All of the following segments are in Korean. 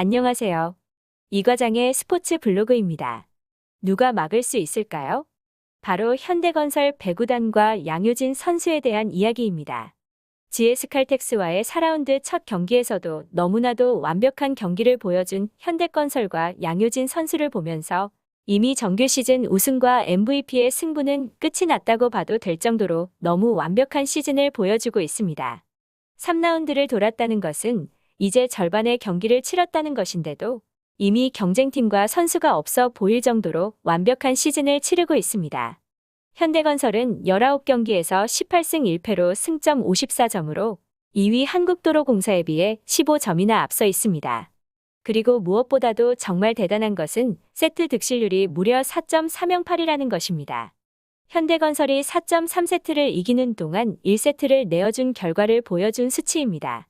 안녕하세요. 이 과장의 스포츠 블로그입니다. 누가 막을 수 있을까요? 바로 현대건설 배구단과 양효진 선수에 대한 이야기입니다. GS칼텍스와의 4라운드 첫 경기에서도 너무나도 완벽한 경기를 보여준 현대건설과 양효진 선수를 보면서 이미 정규 시즌 우승과 MVP의 승부는 끝이 났다고 봐도 될 정도로 너무 완벽한 시즌을 보여주고 있습니다. 3라운드를 돌았다는 것은 이제 절반의 경기를 치렀다는 것인데도 이미 경쟁팀과 선수가 없어 보일 정도로 완벽한 시즌을 치르고 있습니다. 현대건설은 19경기에서 18승 1패로 승점 54점으로 2위 한국도로공사에 비해 15점이나 앞서 있습니다. 그리고 무엇보다도 정말 대단한 것은 세트 득실률이 무려 4.308이라는 것입니다. 현대건설이 4.3세트를 이기는 동안 1세트를 내어준 결과를 보여준 수치입니다.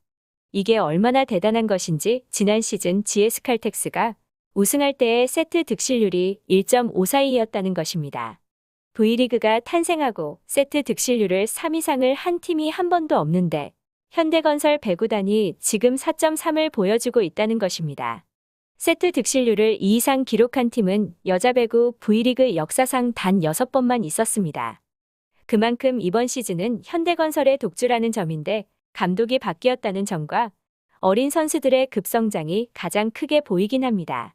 이게 얼마나 대단한 것인지 지난 시즌 GS칼텍스가 우승할 때의 세트 득실률이 1.54이었다는 것입니다. V리그가 탄생하고 세트 득실률을 3 이상을 한 팀이 한 번도 없는데 현대건설 배구단이 지금 4.3을 보여주고 있다는 것입니다. 세트 득실률을 2 이상 기록한 팀은 여자 배구 V리그 역사상 단 6번만 있었습니다. 그만큼 이번 시즌은 현대건설의 독주라는 점인데 감독이 바뀌었다는 점과 어린 선수들의 급성장이 가장 크게 보이긴 합니다.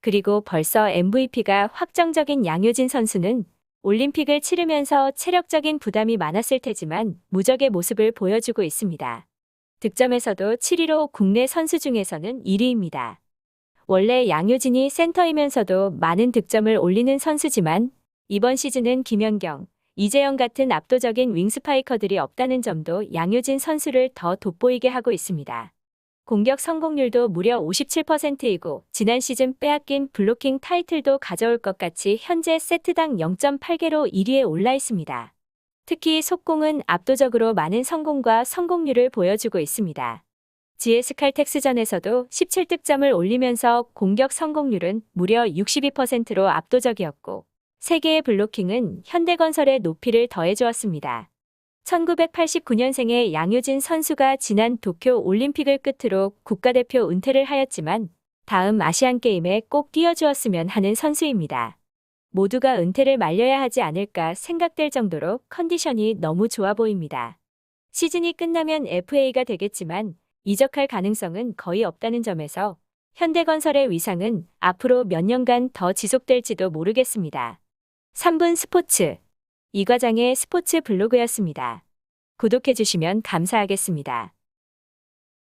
그리고 벌써 MVP가 확정적인 양효진 선수는 올림픽을 치르면서 체력적인 부담이 많았을 테지만 무적의 모습을 보여주고 있습니다. 득점에서도 7위로 국내 선수 중에서는 1위입니다. 원래 양효진이 센터이면서도 많은 득점을 올리는 선수지만 이번 시즌은 김연경, 이재영 같은 압도적인 윙스파이커들이 없다는 점도 양효진 선수를 더 돋보이게 하고 있습니다. 공격 성공률도 무려 57%이고 지난 시즌 빼앗긴 블로킹 타이틀도 가져올 것 같이 현재 세트당 0.8개로 1위에 올라 있습니다. 특히 속공은 압도적으로 많은 성공과 성공률을 보여주고 있습니다. GS칼텍스전에서도 17득점을 올리면서 공격 성공률은 무려 62%로 압도적이었고 3개의 블로킹은 현대건설의 높이를 더해주었습니다. 1989년생의 양효진 선수가 지난 도쿄 올림픽을 끝으로 국가대표 은퇴를 하였지만 다음 아시안게임에 꼭 뛰어주었으면 하는 선수입니다. 모두가 은퇴를 말려야 하지 않을까 생각될 정도로 컨디션이 너무 좋아 보입니다. 시즌이 끝나면 FA가 되겠지만 이적할 가능성은 거의 없다는 점에서 현대건설의 위상은 앞으로 몇 년간 더 지속될지도 모르겠습니다. 3분 스포츠 이 과장의 스포츠 블로그였습니다. 구독해주시면 감사하겠습니다.